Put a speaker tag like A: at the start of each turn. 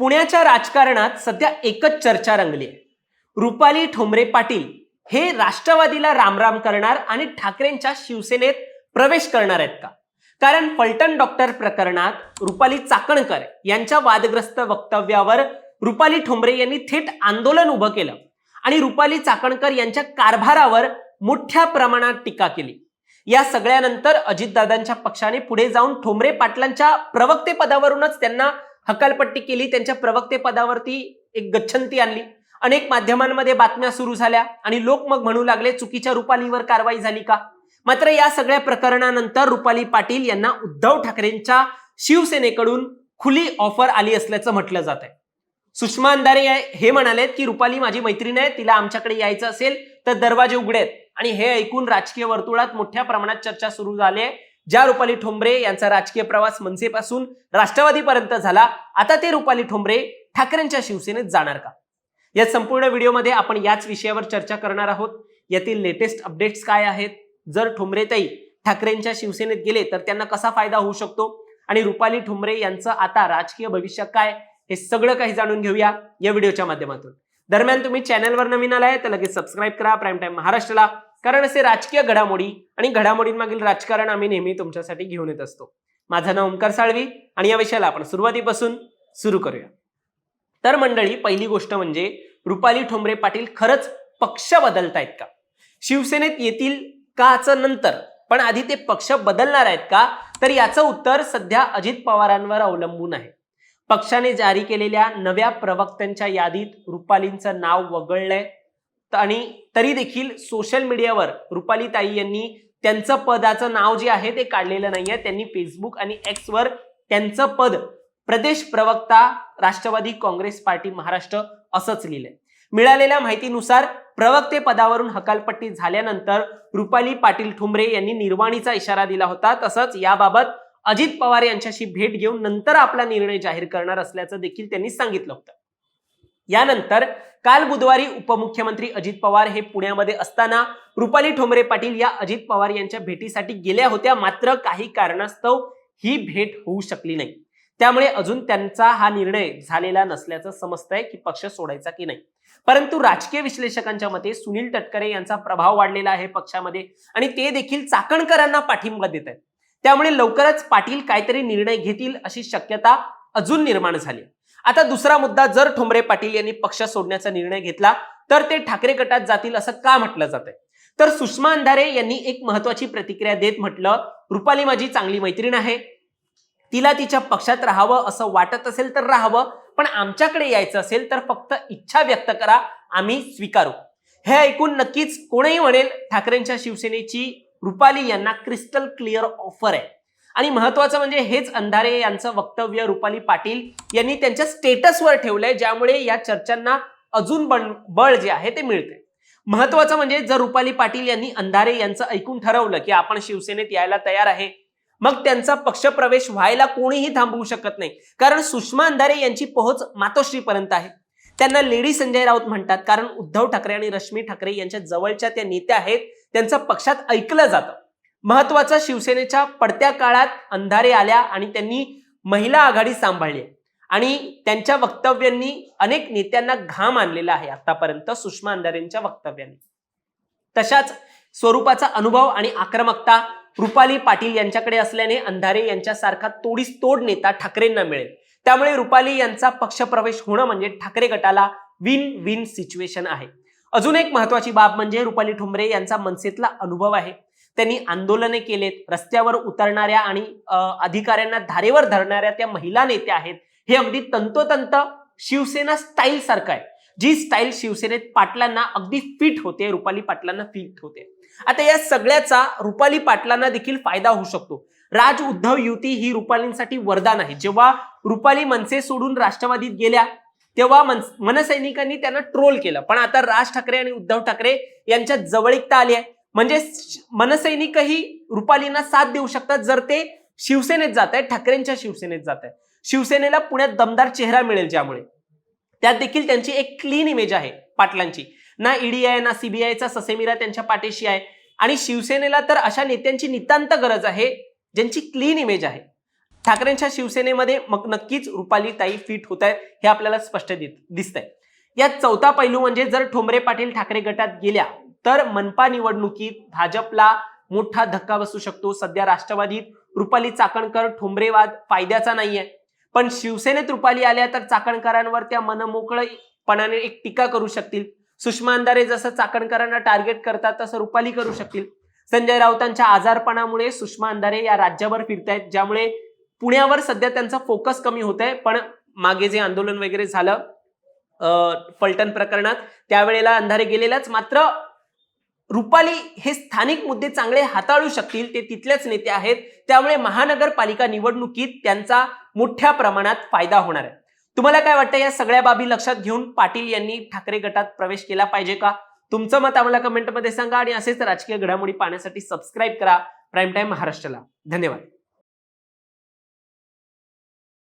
A: पुण्याच्या राजकारणात सध्या एकच चर्चा रंगली आहे. रुपाली ठोंबरे पाटील हे राष्ट्रवादीला रामराम करणार आणि ठाकरेंच्या शिवसेनेत प्रवेश करणार आहेत का? कारण फलटण डॉक्टर प्रकरणात रुपाली चाकणकर यांच्या वादग्रस्त वक्तव्यावर रुपाली ठोंबरे यांनी थेट आंदोलन उभं केलं आणि रुपाली चाकणकर यांच्या कारभारावर मोठ्या प्रमाणात टीका केली. या सगळ्यानंतर अजितदादांच्या पक्षाने पुढे जाऊन ठोंबरे पाटलांच्या प्रवक्ते पदावरूनच त्यांना हकालपट्टी केली त्यांच्या प्रवक्ते पदावरती एक गच्छंती आणली. अनेक माध्यमांमध्ये बातम्या सुरू झाल्या आणि लोक मग म्हणू लागले चुकीच्या रुपालीवर कारवाई झाली का? मात्र या सगळ्या प्रकरणानंतर रुपाली पाटील यांना उद्धव ठाकरेंच्या शिवसेनेकडून खुली ऑफर आली असल्याचं म्हटलं जात आहे सुषमा अंधारे हे म्हणालेत की रुपाली माझी मैत्रीण आहे तिला आमच्याकडे यायचं असेल तर दरवाजे उघडेत. आणि हे ऐकून राजकीय वर्तुळात मोठ्या प्रमाणात चर्चा सुरू झाली आहे. ज्या रुपाली ठोंबरे यांचा राजकीय प्रवास मनसेपासून राष्ट्रवादीपर्यंत झाला आता ते रुपाली ठोंबरे ठाकरेंच्या शिवसेनेत जाणार का? या संपूर्ण व्हिडिओमध्ये आपण याच विषयावर चर्चा करणार आहोत. यातील लेटेस्ट अपडेट्स काय आहेत? जर ठोंबरेताई ठाकरेंच्या शिवसेनेत गेले तर त्यांना कसा फायदा होऊ शकतो? आणि रुपाली ठोंबरे यांचं आता राजकीय भविष्य काय? हे सगळं काही जाणून घेऊया या व्हिडिओच्या माध्यमातून. दरम्यान तुम्ही चॅनलवर नवीन आलाय तर लगेच सबस्क्राईब करा. प्राईम टाइम महाराष्ट्राला कारण असे राजकीय घडामोडी आणि घडामोडींमागील राजकारण आम्ही नेहमी तुमच्यासाठी घेऊन येत असतो. माझं नाव ओंकार साळवी आणि या विषयाला आपण सुरुवातीपासून सुरू करूया. तर मंडळी पहिली गोष्ट म्हणजे रुपाली ठोंबरे पाटील खरंच पक्ष बदलतायत का? शिवसेनेत येतील काच नंतर पण आधी ते पक्ष बदलणार आहेत का? तर याचं उत्तर सध्या अजित पवारांवर अवलंबून आहे. पक्षाने जारी केलेल्या नव्या प्रवक्त्यांच्या यादीत रुपालींचं नाव वगळलंय. आणि तरी देखील सोशल मीडियावर रुपाली ताई यांनी त्यांचं पदाचं नाव जे आहे ते काढलेलं नाहीये. त्यांनी फेसबुक आणि एक्सवर त्यांचं पद प्रदेश प्रवक्ता राष्ट्रवादी काँग्रेस पार्टी महाराष्ट्र असंच लिहिलंय. मिळालेल्या माहितीनुसार प्रवक्ते पदावरून हकालपट्टी झाल्यानंतर रुपाली पाटील ठुमरे यांनी निर्वाणीचा इशारा दिला होता. तसंच याबाबत अजित पवार यांच्याशी भेट घेऊन नंतर आपला निर्णय जाहीर करणार असल्याचं देखील त्यांनी सांगितलं होतं. यानंतर काल बुधवारी उपमुख्यमंत्री अजित पवार हे पुण्यामध्ये असताना रुपाली ठोंबरे पाटील या अजित पवार यांच्या भेटीसाठी गेल्या होत्या. मात्र काही कारणास्तव ही भेट होऊ शकली नाही. त्यामुळे अजून त्यांचा हा निर्णय झालेला नसल्याचं समजतंय की पक्ष सोडायचा की नाही. परंतु राजकीय विश्लेषकांच्या मते सुनील तटकरे यांचा प्रभाव वाढलेला आहे पक्षामध्ये आणि ते देखील चाकणकरांना पाठिंबा देत आहेत त्यामुळे लवकरच पाटील काहीतरी निर्णय घेतील अशी शक्यता अजून निर्माण झाली आता दुसरा मुद्दा जर ठोंबरे पाटील यांनी पक्ष सोडण्याचा निर्णय घेतला तर ते ठाकरे गटात जातील असं का म्हटलं जात तर सुषमा अंधारे यांनी एक महत्वाची प्रतिक्रिया देत म्हटलं रुपाली माझी चांगली मैत्रीण आहे. तिला तिच्या पक्षात राहावं असं वाटत असेल तर राहावं पण आमच्याकडे यायचं असेल तर फक्त इच्छा व्यक्त करा आम्ही स्वीकारू. हे ऐकून नक्कीच कोणीही म्हणेल ठाकरेंच्या शिवसेनेची रुपाली यांना क्रिस्टल क्लिअर ऑफर आहे. आणि महत्वाचं म्हणजे हेच अंधारे यांचं वक्तव्य रुपाली पाटील यांनी त्यांच्या स्टेटसवर ठेवलंय ज्यामुळे या चर्चांना अजून बळ जे आहे ते मिळते महत्वाचं म्हणजे जर रुपाली पाटील यांनी अंधारे यांचं ऐकून ठरवलं की आपण शिवसेनेत यायला तयार आहे मग त्यांचा पक्षप्रवेश व्हायला कोणीही थांबवू शकत नाही. कारण सुषमा अंधारे यांची पोहोच मातोश्रीपर्यंत आहे. त्यांना लेडी संजय राऊत म्हणतात कारण उद्धव ठाकरे आणि रश्मी ठाकरे यांच्या जवळच्या त्या नेत्या आहेत त्यांचं पक्षात ऐकलं जातं. महत्वाचं शिवसेनेच्या पडत्या काळात अंधारे आल्या आणि त्यांनी महिला आघाडी सांभाळली. आणि त्यांच्या वक्तव्यांनी अनेक नेत्यांना घाम आणलेला आहे आतापर्यंत सुषमा अंधारेंच्या वक्तव्यांनी. तशाच स्वरूपाचा अनुभव आणि आक्रमकता रुपाली पाटील यांच्याकडे असल्याने अंधारे यांच्यासारखा तोडीस तोड नेता ठाकरेंना मिळेल. त्यामुळे रुपाली यांचा पक्षप्रवेश होणं म्हणजे ठाकरे गटाला विन विन सिच्युएशन आहे. अजून एक महत्वाची बाब म्हणजे रुपाली ठुमरे यांचा मनसेतला अनुभव आहे. त्यांनी आंदोलने केलेत रस्त्यावर उतरणाऱ्या आणि अधिकाऱ्यांना धारेवर धरणाऱ्या त्या महिला नेत्या आहेत हे अगदी तंतोतंत शिवसेना स्टाईल सारखं आहे. जी स्टाईल शिवसेनेत पाटलांना अगदी फिट होते रुपाली पाटलांना फिट होते. आता या सगळ्याचा रुपाली पाटलांना देखील फायदा होऊ शकतो. राज उद्धव युती ही रुपालींसाठी वरदान आहे. जेव्हा रुपाली मनसे सोडून राष्ट्रवादीत गेल्या तेव्हा मन मनसैनिकांनी त्यांना ट्रोल केलं. पण आता राज ठाकरे आणि उद्धव ठाकरे यांच्यात जवळिकता आली आहे. म्हणजे मनसैनिकही रुपालींना साथ देऊ शकतात जर ते शिवसेनेत जात आहेत ठाकरेंच्या शिवसेनेत जात आहेत. शिवसेनेला पुण्यात दमदार चेहरा मिळेल ज्यामुळे. त्यात देखील त्यांची एक क्लीन इमेज आहे पाटलांची. ना ईडी आहे ना सीबीआयचा ससेमिरा त्यांच्या पाठीशी आहे. आणि शिवसेनेला तर अशा नेत्यांची नितांत गरज आहे ज्यांची क्लीन इमेज आहे. ठाकरेंच्या शिवसेनेमध्ये मग नक्कीच रुपाली ताई फिट होत आहेत हे आपल्याला स्पष्ट दिसत आहे यात चौथा पैलू म्हणजे जर ठोंबरे पाटील ठाकरे गटात गेल्या तर मनपा निवडणुकीत भाजपला मोठा धक्का बसू शकतो. सध्या राष्ट्रवादीत रुपाली चाकणकर ठोंबरेवाद फायद्याचा नाहीये. पण शिवसेनेत रुपाली आल्या तर चाकणकरांवर त्या मनमोकळेपणाने एक टीका करू शकतील. सुषमा अंधारे जसं चाकणकरांना टार्गेट करतात तसं रुपाली करू शकतील. संजय राऊतांच्या आजारपणामुळे सुषमा अंधारे या राज्यावर फिरतायत ज्यामुळे पुण्यावर सध्या त्यांचा फोकस कमी होत आहे पण मागे जे आंदोलन वगैरे झालं फलटण प्रकरणात त्यावेळेला अंधारे गेलेलाच. मात्र रुपाली हे स्थानिक मुद्दे चांगले हाताळू शकतील ते तिथलेच नेते आहेत. त्यामुळे महानगरपालिका निवडणुकीत त्यांचा मोठ्या प्रमाणात फायदा होणार आहे. तुम्हाला काय वाटतं या सगळ्या बाबी लक्षात घेऊन पाटील यांनी ठाकरे गटात प्रवेश केला पाहिजे का? तुमचं मत आम्हाला कमेंटमध्ये सांगा आणि असेच राजकीय घडामोडी पाहण्यासाठी सबस्क्राईब करा. प्राईम टाईम महाराष्ट्राला. धन्यवाद.